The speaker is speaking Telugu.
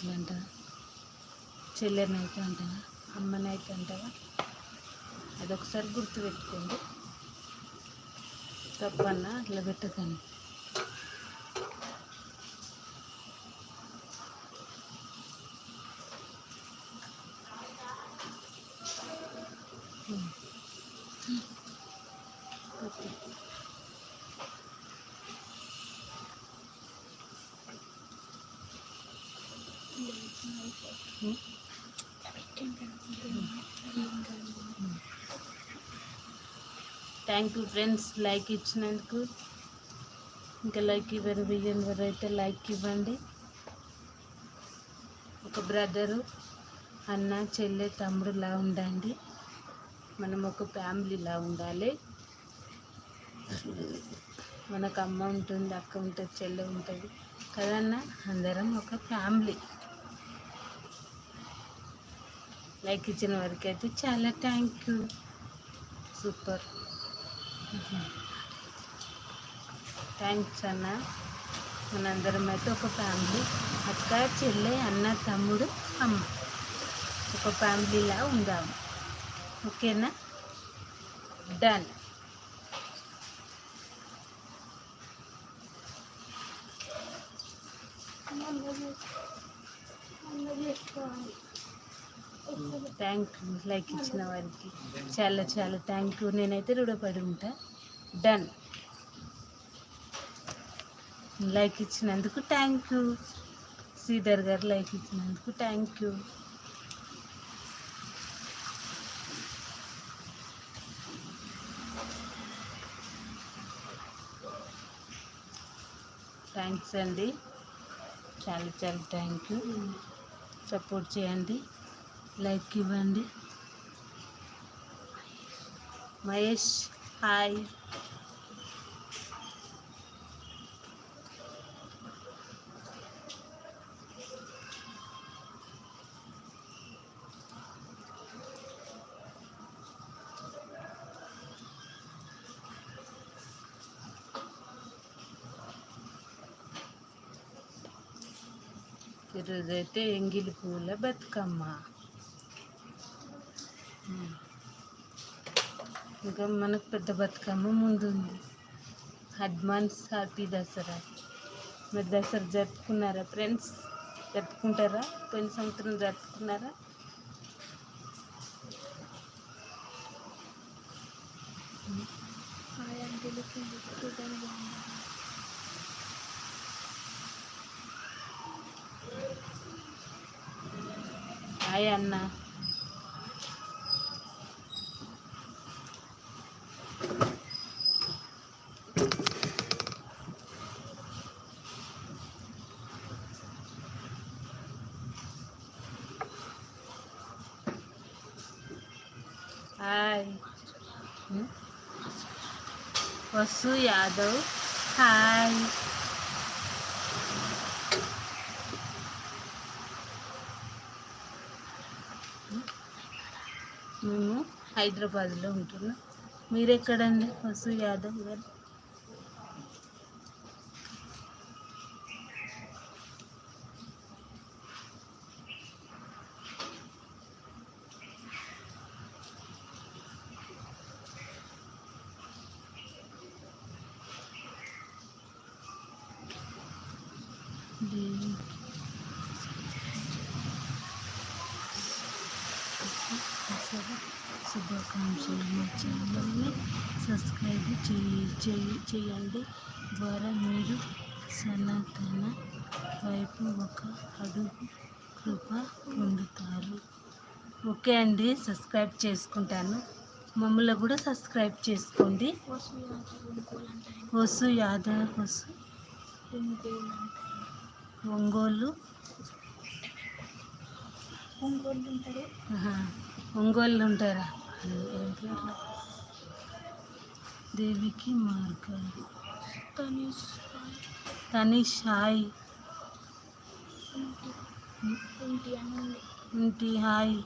అట్లా అంటారా చెల్లెని అయితే అంటారా అమ్మనైతే అంటారా అదొకసారి గుర్తుపెట్టుకోండి. తప్పన్నా అట్లా పెట్టకండి. థ్యాంక్ యూ ఫ్రెండ్స్ లైక్ ఇచ్చినందుకు. ఇంకా లైక్ ఇవ్వరు వెయ్యని వారు అయితే లైక్ ఇవ్వండి. ఒక బ్రదరు అన్న చెల్లె తమ్ముడులా ఉండండి. మనం ఒక ఫ్యామిలీలా ఉండాలి. మనకు అమ్మ ఉంటుంది అక్క ఉంటుంది చెల్లె ఉంటుంది. కదన్నా? అందరం ఒక ఫ్యామిలీ లైక్ ఇచ్చిన వారికి అయితే చాలా థ్యాంక్ యూ సూపర్ థ్యాంక్స్ అన్న మనందరం అయితే ఒక ఫ్యామిలీ అక్క చెల్లె అన్న తమ్ముడు అమ్మ ఒక ఫ్యామిలీలా ఉందాము ఓకేనా డన్ థ్యాంక్ యూ లైక్ ఇచ్చిన వారికి. చాలా చాలా థ్యాంక్ యూ నేనైతే రుణపడి ఉంటా. డన్ లైక్ ఇచ్చినందుకు thank you Sridhar garu like ఇచ్చినందుకు థ్యాంక్ యూ థ్యాంక్స్ అండి. చాలా చాలా థ్యాంక్ యూ సపోర్ట్ చేయండి. లైక్ ఇవ్వండి మహేష్ హాయ్ ఈరోజైతే ఎంగిలి పూల బతుకమ్మ ఉమ్. ఇంకా మనకు పెద్ద బతుకమ్మ ముందుంది అడ్వాన్స్ హ్యాపీ దసరా. మీరు దసరా జరుపుకున్నారా ఫ్రెండ్స్? జరుపుకుంటారా? పోయిన సంవత్సరం జరుపుకున్నారా? హాయ్ అన్న. హాయ్. వసు యాదవ్ హాయ్ మేము హైదరాబాద్లో ఉంటున్నాం. మీరు ఎక్కడండి వసు యాదవ్ గారు శుభాకాంక్షలు మా ఛానల్ని సబ్స్క్రైబ్ చేయి చేయండి ద్వారా మీరు సనాతన వైపు ఒక అడుగు కృప పొందుతారు ఓకే అండి సబ్స్క్రైబ్ చేసుకుంటాను. మమ్మల్ని కూడా సబ్స్క్రైబ్ చేసుకోండి. వసు యాదవ్ వసు. ఒంగోలు. ఒంగోలు ఉంటారు ఒంగోళ్ళు ఉంటారా దేవికి మార్గం. తనిష్ హాయ్ ఇంటి హాయ్